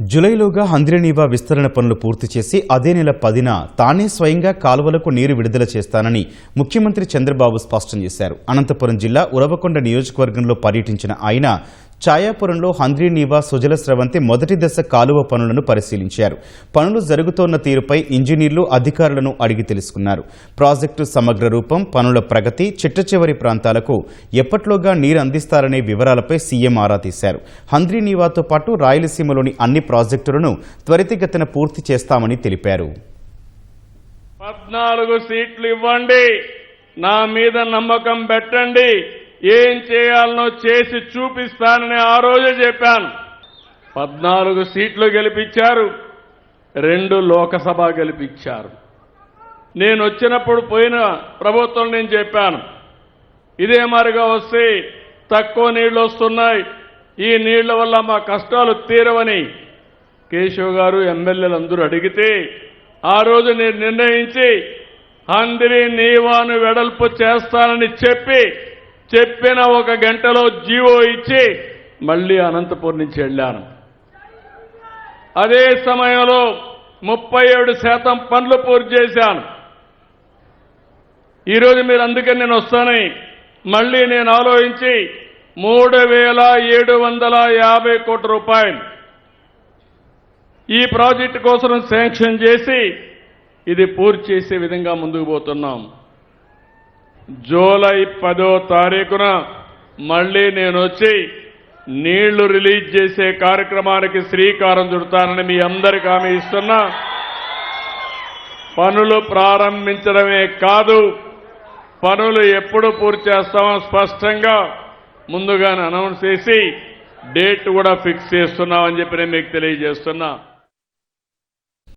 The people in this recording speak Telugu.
జులైలోగా హంద్రినీవా విస్తరణ పనులు పూర్తి చేసి అదే నెల పదిన తానే స్వయంగా కాలువలకు నీరు విడుదల చేస్తానని ముఖ్యమంత్రి చంద్రబాబు స్పష్టం చేశారు. అనంతపురం జిల్లా ఉరవకొండ నియోజకవర్గంలో పర్యటించిన ఆయన ఛాయాపురంలో హంద్రీనీవా సుజల స్రవంతి మొదటి దశ కాలువ పనులను పరిశీలించారు. పనులు జరుగుతోన్న తీరుపై ఇంజనీర్లు అధికారులను అడిగి తెలుసుకున్నారు. ప్రాజెక్టు సమగ్ర రూపం పనుల ప్రగతి చిట్టచివరి ప్రాంతాలకు ఎప్పట్లోగా నీరు అందిస్తారనే వివరాలపై సీఎం ఆరా తీశారు. హంద్రీనీవాతో పాటు రాయలసీమలోని అన్ని ప్రాజెక్టులను త్వరితగతిన పూర్తి చేస్తామని తెలిపారు. పద్నాలుగు సీట్లు ఇవ్వండి. నా మీద నమ్మకం పెట్టండి. ఏం చేయాలనో చేసి చూపిస్తానని ఆ రోజే చెప్పాను. పద్నాలుగు సీట్లు గెలిపించారు రెండు లోకసభ గెలిపించారు. నేను వచ్చినప్పుడు పోయిన ప్రభుత్వం నేను చెప్పాను ఇదే మరిగా వస్తే తక్కువ నీళ్ళు వస్తున్నాయి ఈ నీళ్ళ వల్ల మా కష్టాలు తీరవని కేశవ్ గారు ఎమ్మెల్యేలు అందరూ అడిగితే ఆ రోజు నేను నిర్ణయించి అందరి నీవాను వెడల్పు చేస్తానని చెప్పి చెప్పిన ఒక గంటలో జీవో ఇచ్చి మళ్ళీ అనంతపురం నుంచి వెళ్ళాను. అదే సమయంలో ముప్పై ఏడు శాతం పనులు పూర్తి చేశాను. ఈరోజు మీరు అందుకని నేను వస్తానని మళ్ళీ నేను ఆలోచించి మూడు వేల ఏడు వందల యాభై కోట్ల రూపాయలు ఈ ప్రాజెక్టు కోసం శాంక్షన్ చేసి ఇది పూర్తి చేసే విధంగా ముందుకు పోతున్నాం. జూలై పదో తారీఖున మళ్ళీ నేను వచ్చి నీళ్ళు రిలీజ్ చేసే కార్యక్రమానికి శ్రీకారం చుడతానని మీ అందరికీ హామీ ఇస్తున్నా. పనులు ప్రారంభించడమే కాదు పనులు ఎప్పుడు పూర్తి చేస్తామో స్పష్టంగా ముందుగానే అనౌన్స్ చేసి డేట్ కూడా ఫిక్స్ చేస్తున్నామని చెప్పి నేను మీకు తెలియజేస్తున్నా.